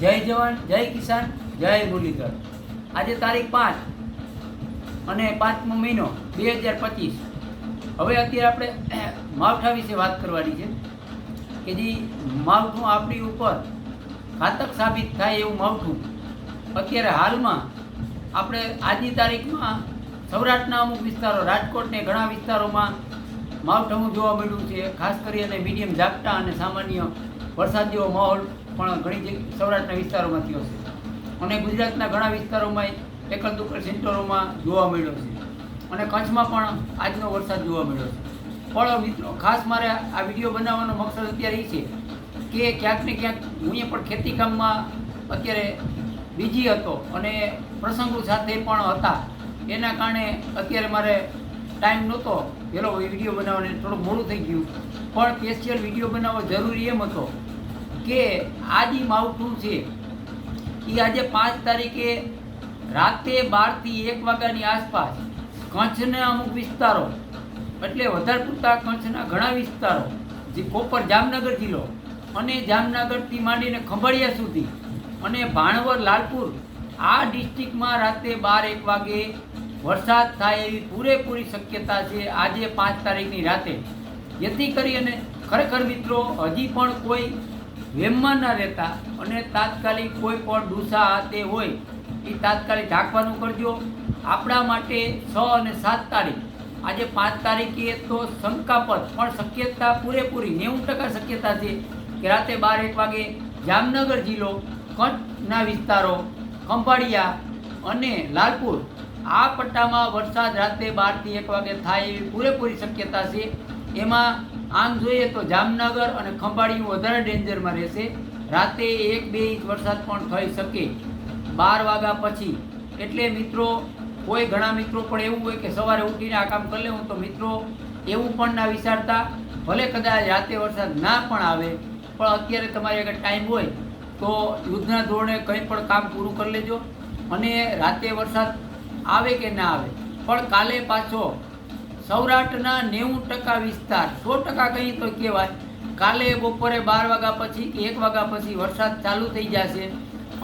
જય જવાન, જય કિસાન, જય મુરલીધર. આજે તારીખ પાંચ અને પાંચમો મહિનો બે હજાર પચીસ. હવે અત્યારે આપણે માવઠા વિશે વાત કરવાની છે કે જે માવઠું આપણી ઉપર ઘાતક સાબિત થાય એવું માવઠું, અત્યારે હાલમાં આપણે આજની તારીખમાં સૌરાષ્ટ્રના અમુક વિસ્તારો, રાજકોટને ઘણા વિસ્તારોમાં માવઠું જોવા મળ્યું છે, ખાસ કરીને મીડિયમ ઝાપટા અને સામાન્ય વરસાદ જેવો માહોલ પણ ઘણી સૌરાષ્ટ્રના વિસ્તારોમાં થયો છે. અને ગુજરાતના ઘણા વિસ્તારોમાં એકલ દુકલ સેન્ટરોમાં જોવા મળ્યો છે. અને કચ્છમાં પણ આજનો વરસાદ જોવા મળ્યો છે. પણ મિત્રો, ખાસ મારે આ વીડિયો બનાવવાનો મકસદ અત્યારે એ છે કે ક્યાંક ને ક્યાંક હું પણ ખેતીકામમાં અત્યારે બીજી હતો અને પ્રસંગો સાથે પણ હતા. એના કારણે અત્યારે મારે ટાઈમ નહોતો. પેલો વીડિયો બનાવવાને થોડું મોડું થઈ ગયું. પણ સ્પેશિયલ વીડિયો બનાવવો જરૂરી એમ હતો કે આ જે માવઠું છે. એ આજે પાંચ તારીખે રાતે બારથી એક વાગ્યાની આસપાસ કચ્છના અમુક વિસ્તારો, એટલે વધારે પૂરતા કચ્છના ઘણા વિસ્તારો, જે કોપર જામનગર જિલ્લો અને જામનગરથી માંડીને ખંભાળિયા સુધી અને ભાણવર, લાલપુર, આ ડિસ્ટ્રિક્ટમાં રાતે બાર એક વાગે વરસાદ થાય એવી પૂરેપૂરી શક્યતા છે આજે પાંચ તારીખની રાતે. જેથી કરી અને ખરેખર મિત્રો, હજી પણ કોઈ વેમમાં ના રહેતા અને તાત્કાલિક કોઈ પણ ડૂસા તે હોય, એ તાત્કાલિક ઢાંકવાનું કરજો. આપણા માટે છ અને સાત તારીખ. આજે પાંચ તારીખે તો શંકાપદ, પણ શક્યતા પૂરેપૂરી, નેવું ટકા શક્યતા છે કે રાતે બાર એક વાગે જામનગર જિલ્લો, કચ્છના વિસ્તારો, ખંભાળિયા અને લાલપુર. આ પટ્ટામાં વરસાદ રાતે બારથી એક વાગે થાય એવી પૂરેપૂરી શક્યતા છે. એમાં આમ જોઈએ તો જામનગર અને ખંભાળિયું વધારે ડેન્જરમાં રહેશે. રાતે એક બે ઇંચ વરસાદ પણ થઈ શકે બાર વાગ્યા પછી. એટલે મિત્રો, કોઈ ઘણા મિત્રો પણ એવું હોય કે સવારે ઉઠીને આ કામ કરી લેવું તો મિત્રો એવું પણ ના વિચારતા. ભલે કદાચ રાતે વરસાદ ના પણ આવે, પણ અત્યારે તમારી આગળ ટાઈમ હોય તો યુદ્ધના ધોરણે કંઈ પણ કામ પૂરું કરી લેજો. અને રાતે વરસાદ આવે કે ના આવે. પણ કાલે પાછો સૌરાષ્ટ્રના નેવું ટકા વિસ્તાર. સો ટકા કહી તો કહેવાય. કાલે બપોરે બાર વાગ્યા પછી કે એક વાગ્યા પછી વરસાદ ચાલુ થઈ જશે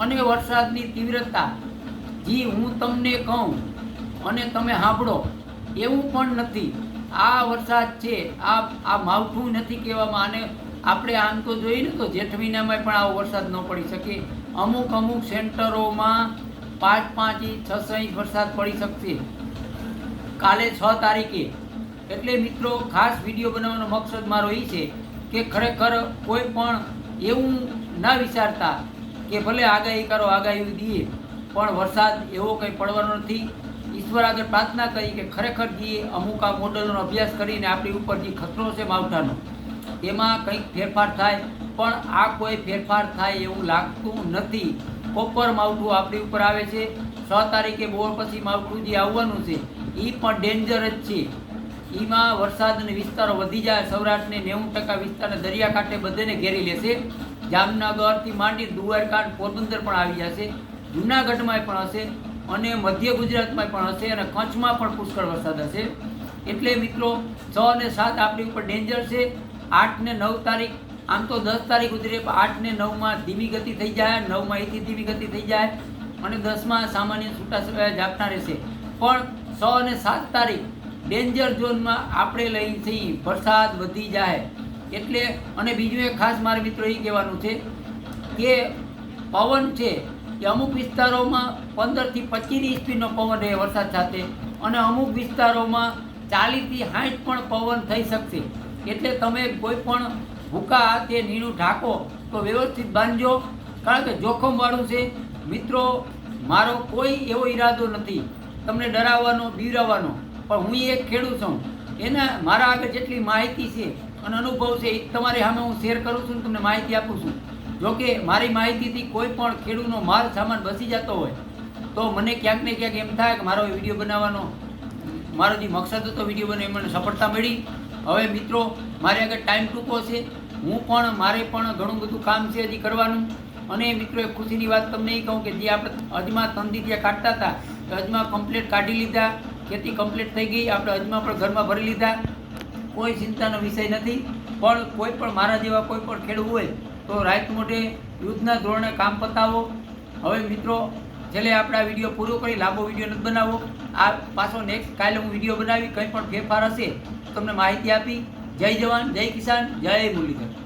અને વરસાદની તીવ્રતા. જી, હું તમને કહું અને તમે સાંભળો, એવું પણ નથી. આ વરસાદ છે, આ આ માવઠું નથી કહેવામાં આને આપણે આમ તો જોઈએ ને તો જેઠ મહિનામાં પણ આવો વરસાદ ન પડી શકે. અમુક અમુક સેન્ટરોમાં પાંચ પાંચ ઇંચ છ ઇંચ વરસાદ પડી શકશે. કાલે છ તારીખે. એટલે મિત્રો, ખાસ વીડિયો બનાવવાનો મકસદ મારો એ છે કે ખરેખર કોઈ પણ એવું ના વિચારતા કે ભલે આગાહી કરો, આગાહી દઈએ પણ વરસાદ એવો કંઈ પડવાનો નથી. ઈશ્વર આગળ પ્રાર્થના કરી કે ખરેખર જે અમુક આ મોડલનો અભ્યાસ કરીને આપણી ઉપર જે ખતરો છે માવઠાનો, એમાં કંઈક ફેરફાર થાય. પણ આ કોઈ ફેરફાર થાય એવું લાગતું નથી. કોપર માવઠું આપણી ઉપર આવે છે. છ તારીખે બોર પછી માવઠું આવવાનું છે. એ પણ ડેન્જર જ છે. એમાં વરસાદ અને વિસ્તારો વધી જાય, સૌરાષ્ટ્રને નેવું ટકા વિસ્તારને દરિયાકાંઠે બધેને ઘેરી લેશે. જામનગરથી માંડી દુવારકાંઠ પોરબંદર પણ આવી જશે. જૂનાગઢમાં પણ હશે અને મધ્ય ગુજરાતમાં પણ હશે અને કચ્છમાં પણ પુષ્કળ વરસાદ હશે. એટલે મિત્રો, છ અને સાત આપણી ઉપર ડેન્જર છે. આઠ ને નવ તારીખ, આમ તો દસ તારીખ ઉતરે પણ આઠ ને નવમાં ધીમી ગતિ થઈ જાય, નવમાં એથી ધીમી ગતિ થઈ જાય. અને દસમાં સામાન્ય છૂટા ઝાપટા રહેશે પણ છ અને સાત તારીખ ડેન્જર ઝોનમાં આપણે લઈ થઈ વરસાદ વધી જાય. એટલે અને બીજું એક ખાસ મારે મિત્રો એ કહેવાનું છે કે પવન છે કે અમુક વિસ્તારોમાં પંદરથી પચીસની સ્પીડનો પવન રહે વરસાદ સાથે અને અમુક વિસ્તારોમાં ચાલીસથી સાઠ પણ પવન થઈ શકશે. એટલે તમે કોઈ પણ ભૂકા તે નીણું ઢાંકો તો વ્યવસ્થિત બાંધજો. કારણ કે જોખમવાળું છે મિત્રો, મારો કોઈ એવો ઈરાદો નથી. તમને ડરાવવાનો બીવરાવવાનો પણ હું એક ખેડૂત છું. એના, મારા આગળ જેટલી માહિતી છે અને અનુભવ છે, એ તમારી સામે હું શેર કરું છું તમને માહિતી આપું છું. જોકે મારી માહિતીથી કોઈ પણ ખેડૂતનો માલ સામાન બસી જતો હોય, તો મને ક્યાંક ને ક્યાંક એમ થાય કે મારો વીડિયો બનાવવાનો, મારો જે મકસદ હતો વીડિયો બને મને સફળતા મળી. હવે મિત્રો, મારે આગળ ટાઈમ ટૂંકો છે. હું પણ, મારે પણ ઘણું બધું કામ છે હજી કરવાનું. અને મિત્રો એક ખુશીની વાત તમને એ કહું કે જે આપણે અજમા તંદી ત્યાં કાઢતા હતા, તો અજમા કમ્પ્લીટ કાઢી લીધા, ખેતી કમ્પ્લીટ થઈ ગઈ, આપણે અજમા પણ ઘરમાં ભરી લીધા. કોઈ ચિંતાનો વિષય નથી, પણ કોઈ પણ મારા જેવા કોઈ પણ ખેડૂત હોય, તો રાઈત મોટે યુદ્ધના ધોરણે કામ પતાવો. હવે મિત્રો, છેલ્લે આપણે આ વીડિયો પૂરો કરી, લાંબો વીડિયો નથી બનાવો આ પાછો નેક્સ્ટ કાલે હું વીડિયો બનાવી, કંઈ પણ ફેરફાર હશે તમને માહિતી આપી. જય જવાન, જય કિસાન, જય મુરલીધર.